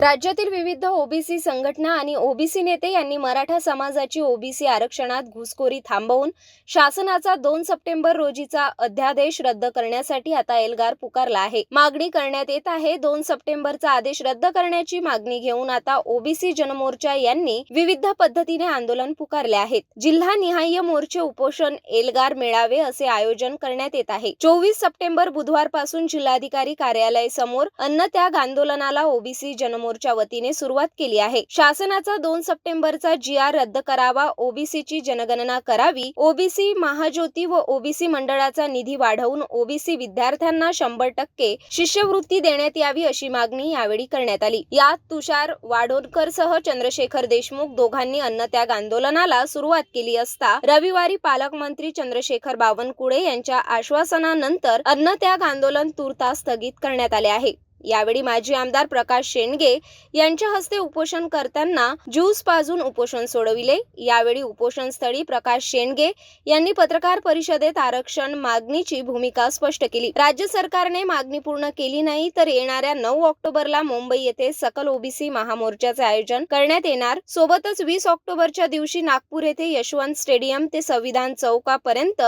राज्यातील विविध ओबीसी संघटना आणि ओबीसी नेते यांनी मराठा समाजाची ओबीसी आरक्षणात घुसखोरी थांबवून शासनाचा दोन सप्टेंबर रोजीचा अध्यादेश रद्द करण्यासाठी आता एल्गार पुकारला आहे. मागणी करण्यात येत आहे. दोन सप्टेंबरचा आदेश रद्द करण्याची मागणी घेऊन आता ओबीसी जनमोर्चा यांनी विविध पद्धतीने आंदोलन पुकारले आहेत. जिल्हा निहाय मोर्चे उपोषण एल्गार मेळावे असे आयोजन करण्यात येत आहे. चोवीस सप्टेंबर बुधवारपासून जिल्हाधिकारी कार्यालय समोर अन्नत्याग आंदोलनाला ओबीसी जनमोर्चा वतीने सुरुवात केली आहे. शासनाचा दोन सप्टेंबरचा जी आर रद्द करावा ओबीसीची जनगणना करावी ओबीसी महाज्योती व ओबीसी मंडळाचा निधी वाढवून ओबीसी विद्यार्थ्यांना शंभर टक्के शिष्यवृत्ती देण्यात यावी अशी मागणी यावेळी करण्यात आली. यात तुषार वाडोदकर सह चंद्रशेखर देशमुख दोघांनी अन्नत्याग आंदोलनाला सुरुवात केली असता रविवारी पालकमंत्री चंद्रशेखर बावनकुळे यांच्या आश्वासनानंतर अन्नत्याग आंदोलन तूर्तास स्थगित करण्यात आले आहे. यावेळी माजी आमदार प्रकाश शेंडगे यांच्या हस्ते उपोषण करताना ज्यूस पाजून उपोषण सोडविले. यावेळी उपोषणस्थळी प्रकाश शेंडगे यांनी पत्रकार परिषदेत आरक्षण मागणीची भूमिका स्पष्ट केली. राज्य सरकारने मागणी पूर्ण केली नाही तर येणाऱ्या नऊ ऑक्टोबरला मुंबई येथे सकल ओबीसी महामोर्चाचे आयोजन करण्यात येणार. सोबतच वीस ऑक्टोबरच्या दिवशी नागपूर येथे यशवंत स्टेडियम ते संविधान चौकापर्यंत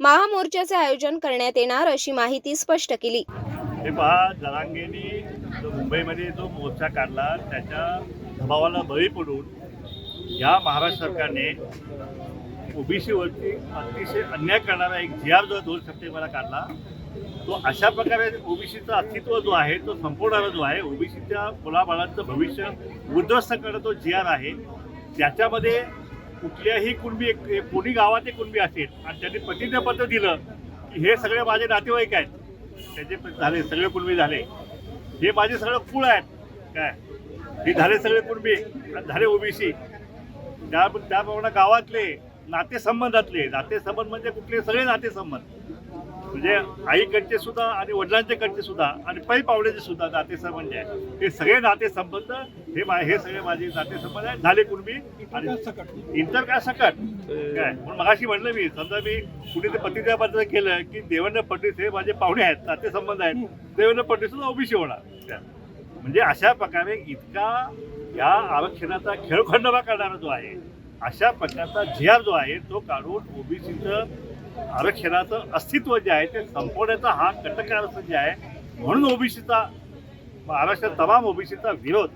महामोर्चाचे आयोजन करण्यात येणार अशी माहिती स्पष्ट केली. हे पहा जरांगेनी जो मुंबईमध्ये जो मोर्चा काढला त्याच्या दबावाला बळी पडून या महाराष्ट्र सरकारने ओबीसीवरती अतिशय अन्याय करणारा एक जी आर जो दोन सप्टेंबरला काढला. तो अशा प्रकारे ओबीसीचा अस्तित्व जो आहे तो संपवणारा जो आहे ओबीसीच्या मुलाबाळांचं भविष्य उद्ध्वस्त करणं तो जी आर आहे त्याच्यामध्ये कुठल्याही कुणबी एक कोणी गावात कुणबी असेल आणि त्यांनी प्रतिज्ञापत्र दिलं की हे सगळे माझे नातेवाईक आहेत. त्याचे पण झाले सगळे कुणबी झाले. हे माझे सगळं कुळ आहेत. काय? हे झाले सगळे कुणबी. आणि झाले ओबीसी त्या त्याप्रमाणे गावातले नातेसंबंधातले. नातेसंबंध म्हणजे कुठले? सगळे नातेसंबंध. म्हणजे आईकडचे सुद्धा आणि वडिलांचे कडचे सुद्धा आणि पै पावड्याचे सुद्धा नातेसंबंध जे आहे. हे सगळे नातेसंबंध हे हे सगळे माझे नातेसंबंध आहेत. झाले कुणबी. आणि इंटर काय सकट? काय? म्हणून मगाशी म्हटलं मी समजा मी कुठे ते प्रतिज्ञापत्र केलं की देवेंद्र फडणवीस हे माझे पाहुणे आहेत नातेसंबंध आहेत देवेंद्र फडणवीस ओबीसी होणार. म्हणजे अशा प्रकारे इतका या आरक्षणाचा खेळखंडोबा करणारा जो आहे अशा प्रकारचा जी आर जो आहे तो काढून ओबीसीचं आरक्षणाचं अस्तित्व जे आहे ते संपवण्याचा हा कटकार जे आहे म्हणून ओबीसीचा आरक्षण तमाम ओबीसीचा विरोध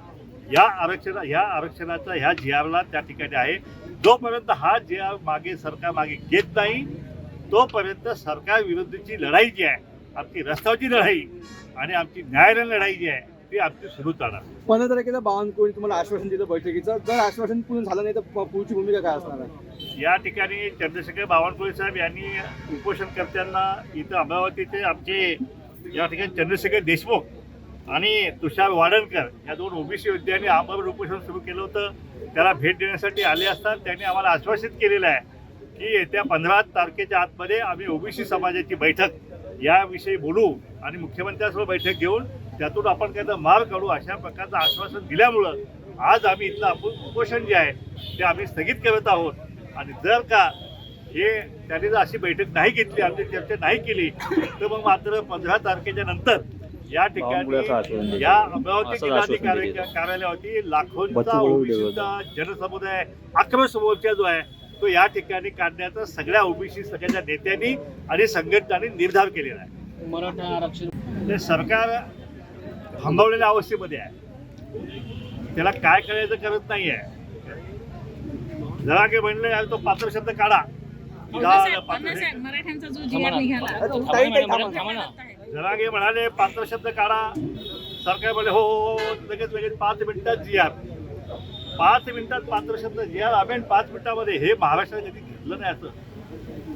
या आरक्षणा ह्या आरक्षणाचा ह्या जी आरला त्या ठिकाणी आहे. जोपर्यंत हा जी मागे सरकार मागे घेत नाही तोपर्यंत सरकार विरुद्धची लढाई जी आहे आमची रस्त्यावरची लढाई आणि आमची न्यायालयीन लढाई जी आहे ती आमची सुरू राहणार पंधरा तारखेला बावनकुळे तुम्हाला आश्वासन दिलं बैठकीचं. जर आश्वासन पूर्ण झालं नाही तर पुढची भूमिका काय असणार आहे? या ठिकाणी चंद्रशेखर बावनकुळे साहेब यांनी उपोषणकर्त्यांना इथं अमरावतीचे आमचे या ठिकाणी चंद्रशेखर देशमुख आणि तुषार वाडणकर या दोन ओबीसी योद्ध्यांनी आमदार उपोषण सुरू केलं होतं. त्याला भेट देण्यासाठी आले असता त्यांनी आम्हाला आश्वासित केलेलं आहे की येत्या पंधरा तारखेच्या आतमध्ये आम्ही ओबीसी समाजाची बैठक याविषयी बोलू आणि मुख्यमंत्र्यांसोबत बैठक घेऊन त्यातून आपण त्याचा मार काढू अशा प्रकारचं आश्वासन दिल्यामुळं आज आम्ही इथलं आपण उपोषण जे आहे ते आम्ही स्थगित करत आहोत. आणि जर का हे त्यांनी जर अशी बैठक नाही घेतली आमची चर्चा नाही केली तर मग मात्र पंधरा तारखेच्या नंतर या ठिकाणी. या अमरावती जिल्हाधिकारी. कार्यालयावरती लाखोंचा ओबीसीचा जनसमुदाय आक्रोश मोर्चा जो आहे तो या ठिकाणी काढण्याचा सगळ्या ओबीसी सगळ्या नेत्यांनी आणि संघटनांनी निर्धार केलेला आहे. मराठा आरक्षण सरकार थांबवलेल्या अवस्थेमध्ये आहे. त्याला काय करायचं करत नाही आहे जरा की म्हणले "यार तो पात्र शब्द काढा. हे- मराठ्यांचा जो निघाला जरांगे म्हणाले पात्र शब्द काढा. सरकार म्हणे हो हो हो लगेच लगेच पाच मिनिटात जी आर. पाच मिनिटात पात्र शब्द जी आर आम्ही पाच मिनिटामध्ये हे महाराष्ट्रात कधी घेतलं नाही असं.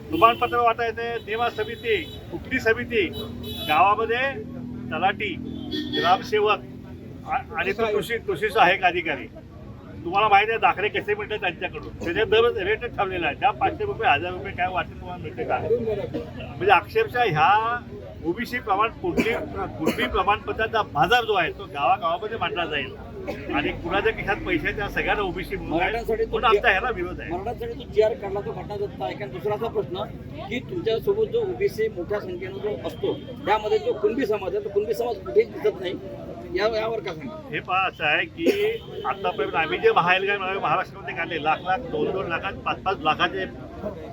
प्रमाणपत्र वाटायचे नियमा समिती कुठली समिती? गावामध्ये तलाठी ग्रामसेवक आणि तो कृषी कृषी सहाय्यक अधिकारी. तुम्हाला माहिती आहे दाखले कसे मिळतात त्यांच्याकडून. त्याचे दर रेट ठरलेला आहे. त्या पाचशे रुपये हजार रुपये काय वाटते तुम्हाला मिळते का? म्हणजे अक्षरशः ह्या ओबीसी प्रमाण कुठली कुठली प्रमाणपत्राचा बाजार जो आहे तो गावागावामध्ये मांडला जाईल. आणि कुणाच्या खिशात पैसे त्या सगळ्यांना ओबीसी तो म्हणून आमचा ह्याला विरोध आहे. मराठ्यांसाठी जो जी आर काढला तो घटनादत्त आहे. कारण दुसरा असा प्रश्न की तुमच्यासोबत जो ओबीसी मोठ्या संख्येनं जो असतो त्यामध्ये जो कुणबी समाज आहे तो कुणबी समाज कुठेच दिसत नाही. यावर का हे पहा असं आहे की आतापर्यंत आम्ही जे महाएल्गार महाराष्ट्रामध्ये काढले. लाख लाख दोन दोन लाखात पाच पाच लाखाचे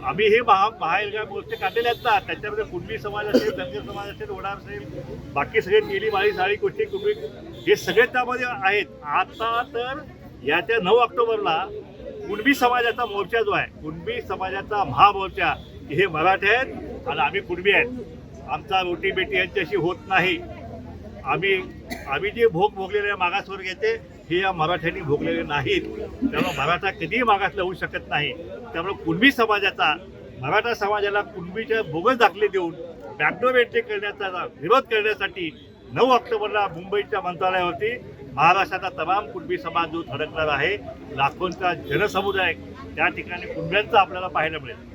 आम्ही हे महा महाएल्गार मोर्चे काढलेले आहेत ना. त्याच्यामध्ये कुणबी समाज असेल धनगर समाज असेल वडार असेल बाकी सगळे तेली माळी साळी कुस्ती कुंबी हे सगळे त्यामध्ये आहेत. आता तर याच्या नऊ ऑक्टोबरला कुणबी समाजाचा मोर्चा जो आहे कुणबी समाजाचा महामोर्चा हे मराठे आहेत आणि आम्ही कुणबी आहेत. आमचा रोटी बेटी यांच्याशी होत नाही. आम्ही आम्ही जे भोग भोगलेले मागासवर घेते हे या मराठ्यांनी भोगलेले नाहीत. त्यामुळे मराठा कधीही मागास लावू शकत नाही. त्यामुळे कुणबी समाजाचा मराठा समाजाला कुणबीच्या बोगस दाखले देऊन बॅकडोर एंट्री करण्याचा विरोध करण्यासाठी नऊ ऑक्टोबरला मुंबईच्या मंत्रालयावरती महाराष्ट्राचा तमाम कुणबी समाज जो धडकणार आहे लाखोंचा जनसमुदाय त्या ठिकाणी कुणब्यांचा आपल्याला पाहायला मिळेल.